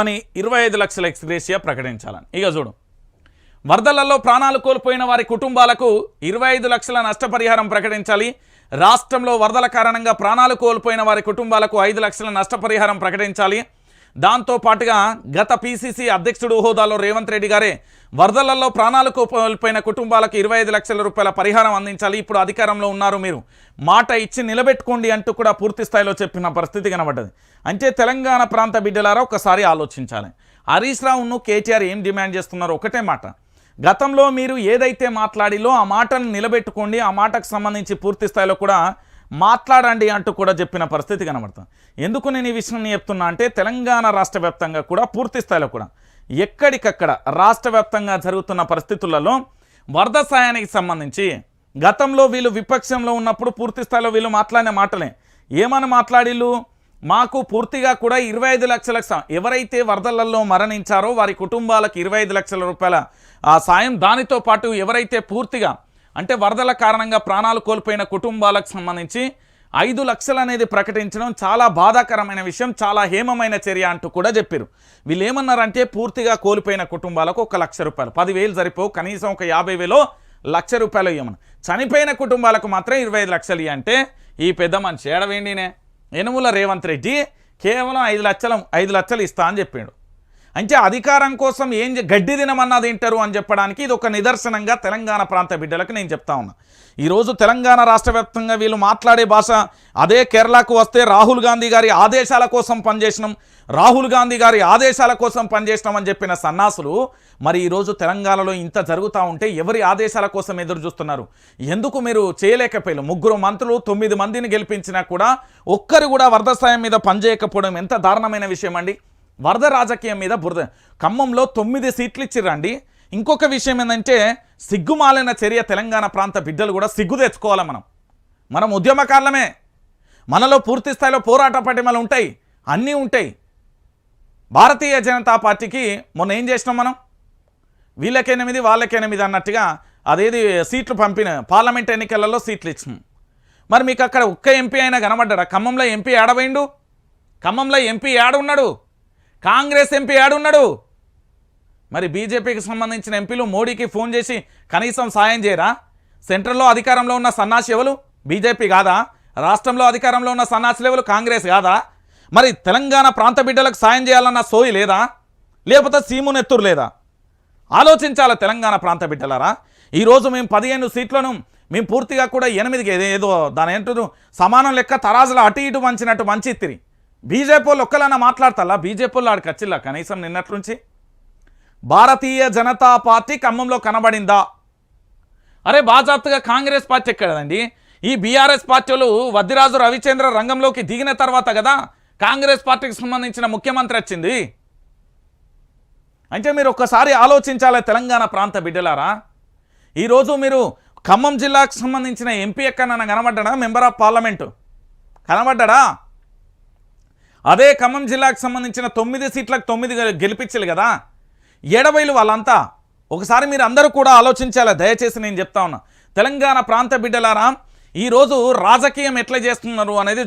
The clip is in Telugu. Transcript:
అని ఇరవై ఐదు లక్షల ఎక్స్గ్రేషియా ప్రకటించాలని. ఇక చూడు. వరదలలో ప్రాణాలు కోల్పోయిన వారి కుటుంబాలకు ఇరవై ఐదు లక్షల నష్టపరిహారం ప్రకటించాలి. రాష్ట్రంలో వరదల కారణంగా ప్రాణాలు కోల్పోయిన వారి కుటుంబాలకు ఐదు లక్షల నష్టపరిహారం ప్రకటించాలి. దాంతో పాటుగా గత పీసీసీ అధ్యక్షుడు హోదాలో రేవంత్ రెడ్డి గారే వరదలలో ప్రాణాలు కోల్పోయిన కుటుంబాలకు ఇరవై ఐదు లక్షల రూపాయల పరిహారం అందించాలి. ఇప్పుడు అధికారంలో ఉన్నారు మీరు. మాట ఇచ్చి నిలబెట్టుకోండి అంటూ కూడా పూర్తి స్థాయిలో చెప్పిన పరిస్థితి కనబడ్డది. అంటే తెలంగాణ ప్రాంత బిడ్డలారా ఒకసారి ఆలోచించాలి. హరీష్ రావును కేటీఆర్ ఏం డిమాండ్ చేస్తున్నారు ఒకటే మాట. గతంలో మీరు ఏదైతే మాట్లాడిలో ఆ మాటను నిలబెట్టుకోండి ఆ మాటకు సంబంధించి పూర్తి స్థాయిలో కూడా మాట్లాడండి అంటూ కూడా చెప్పిన పరిస్థితి కనబడుతుంది. ఎందుకు నేను ఈ విషయం చెప్తున్నా అంటే తెలంగాణ రాష్ట్ర వ్యాప్తంగా కూడా పూర్తి స్థాయిలో కూడా ఎక్కడికక్కడ రాష్ట్ర వ్యాప్తంగా జరుగుతున్న పరిస్థితులలో వరద సాయానికి సంబంధించి గతంలో వీళ్ళు విపక్షంలో ఉన్నప్పుడు పూర్తి స్థాయిలో వీళ్ళు మాట్లాడిన మాటలే. ఏమని మాట్లాడిళ్ళు మాకు పూర్తిగా కూడా ఇరవై ఐదు లక్షల ఎవరైతే వరదలలో మరణించారో వారి కుటుంబాలకు ఇరవై ఐదు లక్షల రూపాయల ఆ సాయం దానితో పాటు ఎవరైతే పూర్తిగా అంటే వరదల కారణంగా ప్రాణాలు కోల్పోయిన కుటుంబాలకు సంబంధించి ఐదు లక్షలు అనేది ప్రకటించడం చాలా బాధాకరమైన విషయం చాలా హేమమైన చర్య అంటూ కూడా చెప్పారు వీళ్ళు ఏమన్నారంటే పూర్తిగా కోల్పోయిన కుటుంబాలకు ఒక లక్ష రూపాయలు పదివేలు సరిపోవు కనీసం ఒక యాభై వేలో లక్ష రూపాయలు ఇవ్వమని చనిపోయిన కుటుంబాలకు మాత్రం ఇరవై ఐదు లక్షలు ఇయ్యి అంటే ఈ పెద్ద మనిషి ఏడవేండినే? యనుముల రేవంత్ రెడ్డి కేవలం ఐదు లక్షలు ఐదు లక్షలు ఇస్తా అని చెప్పాడు. అంటే అధికారం కోసం ఏం గడ్డి తినమన్నది ఏంటారు అని చెప్పడానికి ఇది ఒక నిదర్శనంగా తెలంగాణ ప్రాంత బిడ్డలకు నేను చెప్తా ఉన్నా. ఈరోజు తెలంగాణ రాష్ట్ర వ్యాప్తంగా వీళ్ళు మాట్లాడే భాష అదే కేరళకు వస్తే రాహుల్ గాంధీ గారి ఆదేశాల కోసం పనిచేసినాం రాహుల్ గాంధీ గారి ఆదేశాల కోసం పనిచేసినాం అని చెప్పిన సన్నాసులు మరి ఈరోజు తెలంగాణలో ఇంత జరుగుతూ ఉంటే ఎవరి ఆదేశాల కోసం ఎదురు చూస్తున్నారు? ఎందుకు మీరు చేయలేకపోయారు? ముగ్గురు మంత్రులు తొమ్మిది మందిని గెలిపించినా కూడా ఒక్కరు కూడా వరద మీద పనిచేయకపోవడం ఎంత దారుణమైన విషయం అండి వరద రాజకీయం మీద బురద. ఖమ్మంలో తొమ్మిది సీట్లు ఇచ్చిర్రండి ఇంకొక విషయం ఏంటంటే సిగ్గుమాలిన చర్య తెలంగాణ ప్రాంత బిడ్డలు కూడా సిగ్గు తెచ్చుకోవాలి మనం. మనం ఉద్యమకారులమే. మనలో పూర్తి స్థాయిలో పోరాట పటిమలు ఉంటాయి. అన్నీ ఉంటాయి. భారతీయ జనతా పార్టీకి మొన్న ఏం చేసినాం మనం? వీళ్ళకెనిమిది వాళ్ళకెనిమిది అన్నట్టుగా అదేది సీట్లు పంపిన పార్లమెంట్ ఎన్నికలలో సీట్లు ఇచ్చినాం మరి మీకు అక్కడ ఒక్క ఎంపీ అయినా కనబడ్డాడా? ఖమ్మంలో ఎంపీ ఏడబోయిండు ఖమ్మంలో ఎంపీ ఏడున్నాడు కాంగ్రెస్ ఎంపీ ఏడున్నాడు మరి బీజేపీకి సంబంధించిన ఎంపీలు మోడీకి ఫోన్ చేసి కనీసం సాయం చేయరా? సెంట్రల్లో అధికారంలో ఉన్న సన్నాసి ఎవరు? బీజేపీ కాదా? రాష్ట్రంలో అధికారంలో ఉన్న సన్నాసి కాంగ్రెస్ కాదా? మరి తెలంగాణ ప్రాంత బిడ్డలకు సాయం చేయాలన్న సోయి లేదా? లేకపోతే సీము నెత్తురు లేదా? ఆలోచించాలా తెలంగాణ ప్రాంత బిడ్డలారా? ఈరోజు మేము పదిహేను సీట్లను మేము పూర్తిగా కూడా ఎనిమిదికి ఏదో- దాని ఏంటో సమానం లెక్క తరాజులు అటు ఇటు మంచినట్టు మంచి తిరిగి బీజేపీ వాళ్ళు ఒక్కలన్నా మాట్లాడతారా? బీజేపీ వాళ్ళు ఆడికి వచ్చిల్లా? కనీసం నిన్నట్లుంచి? భారతీయ జనతా పార్టీ ఖమ్మంలో కనబడిందా? అరే బాజాప్తగా కాంగ్రెస్ పార్టీ ఎక్కడదండి ఈ బీఆర్ఎస్ పార్టీలు వద్దిరాజు రవిచంద్ర రంగంలోకి దిగిన తర్వాత కదా కాంగ్రెస్ పార్టీకి సంబంధించిన ముఖ్యమంత్రి వచ్చింది. అంటే మీరు ఒక్కసారి ఆలోచించాలి తెలంగాణ ప్రాంత బిడ్డలారా. ఈరోజు మీరు ఖమ్మం జిల్లాకు సంబంధించిన ఎంపీ ఎక్కడన్నా కనబడ్డా మెంబర్ ఆఫ్ పార్లమెంటు. కనబడ్డా అదే ఖమ్మం జిల్లాకు సంబంధించిన తొమ్మిది సీట్లకు తొమ్మిది గెలిపించాలి కదా. ఏడవైలు వాళ్ళంతా. ఒకసారి మీరు అందరూ కూడా ఆలోచించాలి? దయచేసి నేను చెప్తా ఉన్నా. తెలంగాణ ప్రాంత బిడ్డలారా ఈరోజు రాజకీయం ఎట్లా చేస్తున్నారు అనేది